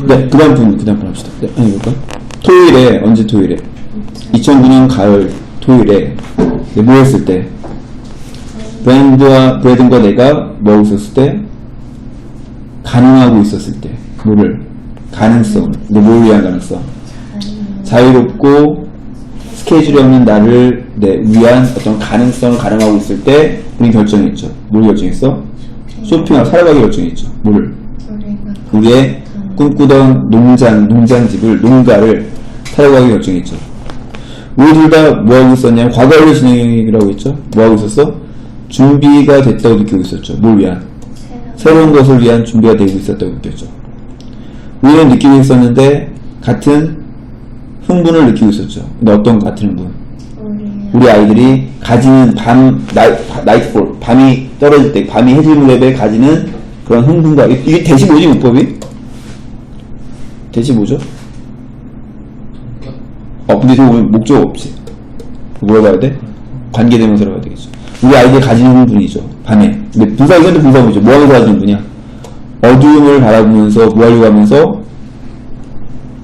네, 그 다음 분, 그 다음 분 합시다. 네, 아니, 볼까? 토요일에, 언제 토요일에? 2009년 가을 토요일에, 네, 뭐 했을 때? 브랜드와, 브래든과 내가 뭐 있었을 때? 가능하고 있었을 때. 뭐를? 가능성. 근데 뭘 위한 가능성? 자유롭고 스케줄이 없는 나를 네, 위한 어떤 가능성을 가능하고 있을 때 우리 결정했죠. 뭘 결정했어? 쇼핑하고 살아가기 결정했죠. 뭐를? 우리의 꿈꾸던 농장, 농장집을, 농가를 살아가기 결정했죠. 우리 둘 다 뭐하고 있었냐면, 과거를 진행이라고 했죠? 뭐하고 있었어? 준비가 됐다고 느끼고 있었죠. 뭘 위한? 새로운 것을 위한 준비가 되고 있었다고 느꼈죠. 우리는 느끼고 있었는데, 같은 흥분을 느끼고 있었죠. 근데 어떤 같은 흥분? 우리 아이들이 가지는 밤, 나이, 나이트볼, 밤이 떨어질 때, 밤이 해질 무렵에 가지는 그런 흥분과, 이- 이게 대시 뭐지, 문법이? 대시 뭐죠? 어, 근데 저 오늘 목적. 뭐라고 해야 돼? 관계대명사라고 해야 되겠죠. 우리 아이들이 가지는 흥분이죠. 밤에. 근데 분사, 이것도 분사 뭐죠? 뭐 하면서 가지는 흥분이야? 어두움을 바라보면서, 뭐 하려고 하면서,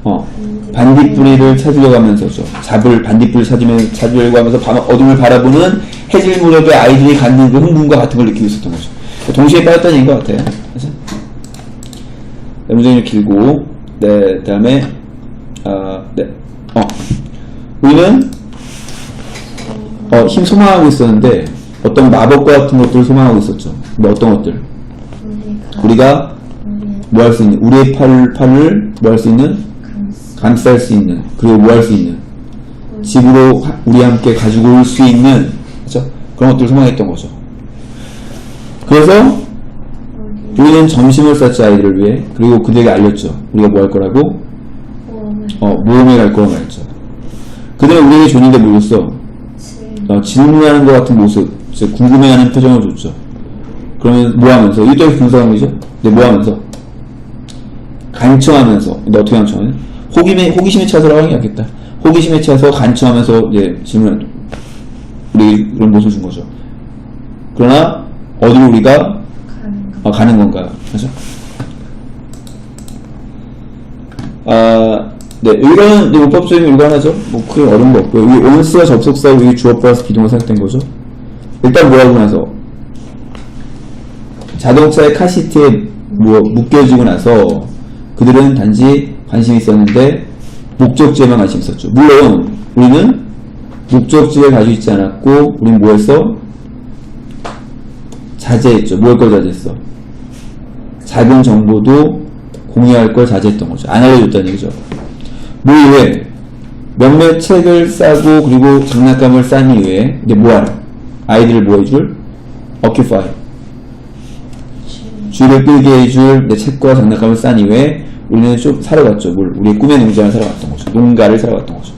어, 반딧불이를 찾으려고 하면서죠. 잡을, 반딧불을 찾으면, 찾으려고 하면서 밤, 어둠을 바라보는 해질 무렵에 아이들이 갖는 그 흥분과 같은 걸 느끼고 있었던 거죠. 동시에 빠졌다는 얘기인 것 같아요. 그래서, 네, 문장이 길고, 네, 그 다음에, 아, 네, 어, 우리는, 어, 힘 소망하고 있었는데, 어떤 마법과 같은 것들을 소망하고 있었죠. 근데 어떤 것들? 우리가 뭐 할 수 있는, 우리의 팔, 팔을 뭐 할 수 있는? 감쌀 수 있는 그리고 뭐 할 수 있는 집으로 하- 우리 함께 가지고 올 수 있는 그죠 그런 것들을 소망했던 거죠. 그래서 우리 우리는 점심을 쌌죠 아이들을 위해 그리고 그들에게 알렸죠 우리가 뭐 할 거라고 어 모험에 갈 거라고 말했죠. 그들은 우리에게 줬는데? 칠 어, 질문하는 것 같은 모습, 즉 궁금해하는 표정을 줬죠. 그러면 뭐 하면서 이것도 분석한 거죠? 근데 뭐 하면서 간청하면서 근데 어떻게 간청해? 호기심에 호기심에 차서라고 하는 게 낫겠다. 호기심에 차서 간청하면서 이제 질문 우리 그런 모습을 준 거죠. 그러나 어디로 우리가 어, 가는 건가요? 그죠? 아, 네, 이런 네, 문법적인 일관하죠. 뭐 크게 어려운 거 없고요. 이 once가 접속사, 이 주어 플러스 비동사 생각된 거죠. 일단 뭐 하고 나서 자동차의 카시트에 뭐 묶여지고 나서 그들은 단지 관심이 있었는데 목적지에만 관심이 있었죠. 물론 우리는 목적지를 가지고 있지 않았고 우리는 뭐 했어? 자제했죠. 뭘 걸 자제했어? 작은 정보도 공유할 걸 자제했던 거죠. 안 알려줬다는 얘기죠. 뭐 이외에 몇몇 책을 싸고 그리고 장난감을 싼 이후에 이제 뭐하라? 아이들을 뭐 해줄? occupy. 주의를 끌게 해줄 내 책과 장난감을 싼 이후에 우리는 좀 사러 갔죠. 뭘? 우리의 꿈의 농장을 사러 갔던 거죠. 농가를 사러 갔던 거죠.